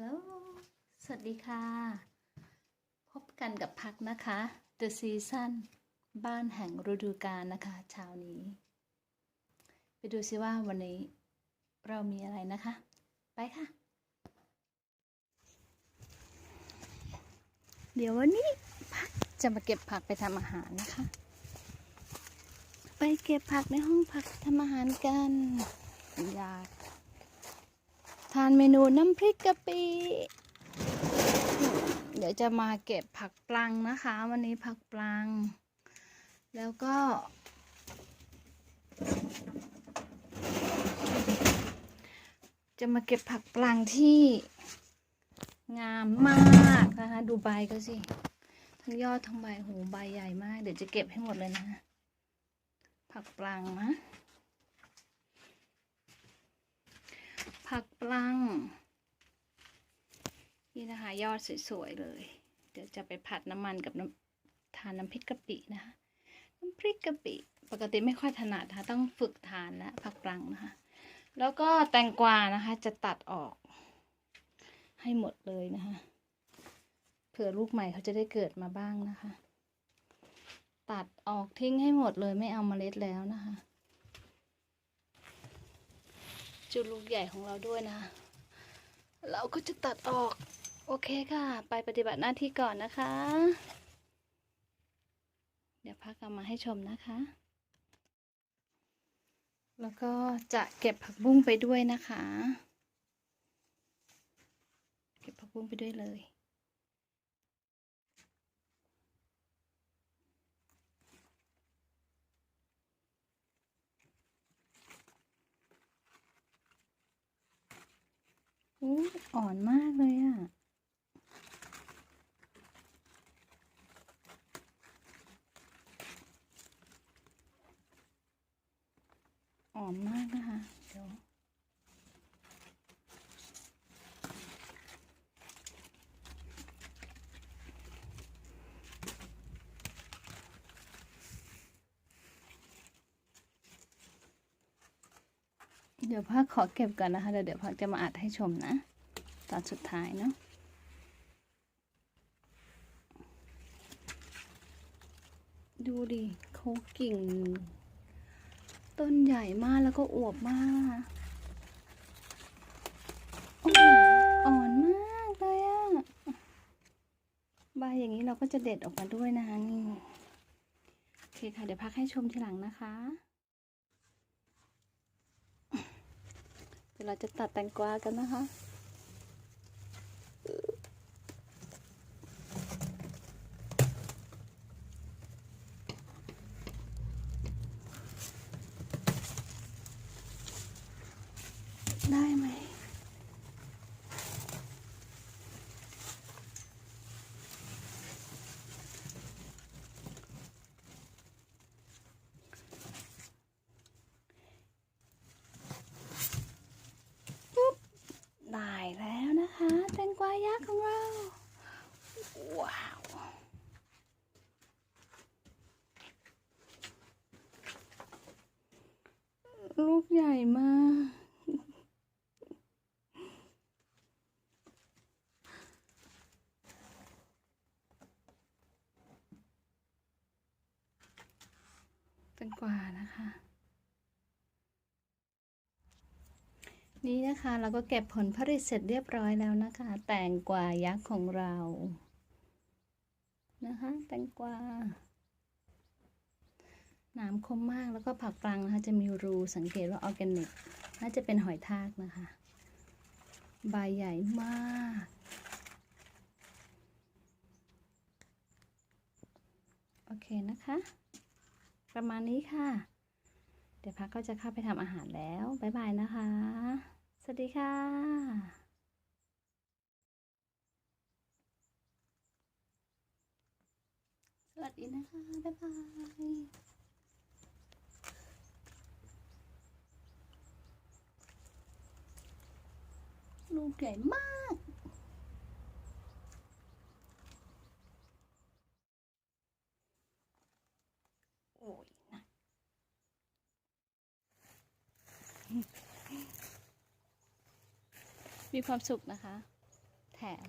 ฮัลโหล สวัสดีค่ะ พบกันกับพักนะคะ The Season บ้านแห่งฤดูกาลนะคะ เช้านี้ ไปดูซิว่าวันนี้เรามีอะไรนะคะ ไปค่ะ เดี๋ยววันนี้พักจะมาเก็บผักไปทำอาหารนะคะ ไปเก็บผักในห้องผักทำอาหารกัน อยากานเมนูน้ำพริกกะปิ เดี๋ยวจะมาเก็บผักปลังนะคะ วันนี้ผักปลัง แล้วก็ จะมาเก็บผักปลังที่งามมากนะคะ ดูใบก็สิ ทั้งยอดทั้งใบโหใบใหญ่มาก เดี๋ยวจะเก็บให้หมดเลยนะ ผักปลังนะ ผักปลัง นี่นะคะยอดสวยๆเลย เดี๋ยวจะไปผัดน้ำมันกับน้ำทานน้ำพริกกะปินะคะน้ำพริกกะปิปกติไม่ค่อยถนัดนะคะต้องฝึกทานนะผักปลังนะคะ แล้วก็แตงกวานะคะจะตัดออก ให้หมดเลยนะคะเผื่อลูกใหม่เขาจะได้เกิดมาบ้างนะคะ ตัดออกทิ้งให้หมดเลยไม่เอามาเมล็ดแล้วนะคะ จุดลูกใหญ่ของเราด้วยนะ เราก็จะตัดออก โอเคค่ะ ไปปฏิบัติหน้าที่ก่อนนะคะ เดี๋ยวพักเอามาให้ชมนะคะ แล้วก็จะเก็บผักบุ้งไปด้วยนะคะ เก็บผักบุ้งไปด้วยเลย อ่อนมากเลยอะ่ะ อ่อนมากนะคะ เดี๋ยวเดี๋ยวพักขอเก็บก่อนนะคะ เดี๋ยวเดี๋ยวพักจะมาอัดให้ชมนะ ตอนสุดท้ายเนาะดูดิเขากิ่ง ต้นใหญ่มากแล้วก็อวบมากอ่อนมากเลยอะใบอย่างนี้เราก็จะเด็ดออกมาด้วยนะคะนี่โอเคค่ะ เดี๋ยวพักให้ชมทีหลังนะคะเดี๋ยวเราจะตัดแตงกวากันนะคะ ได้ไหมได้แล้วนะคะแตงกวายักษ์ของเรา ว้าว ลูกใหญ่มาก แตงกวานะคะ นี่นะคะเราก็เก็บผลผลิตเสร็จเรียบร้อยแล้วนะคะ แตงกวายักษ์ของเรา นะคะ แตงกวาหนามคมมากแล้วก็ผักปลังนะคะ จะมีรูสังเกตว่าออร์แกนิก น่าจะเป็นหอยทากนะคะ ใบใหญ่มากโอเคนะคะ ประมาณนี้ค่ะ เดี๋ยวพักก็จะเข้าไปทำอาหารแล้ว บ๊ายบายนะคะ สวัสดีค่ะสวัสดีนะคะ บ๊ายบายลูกใหญ่มาก โอ้ยนะ มีความสุขนะคะ แถม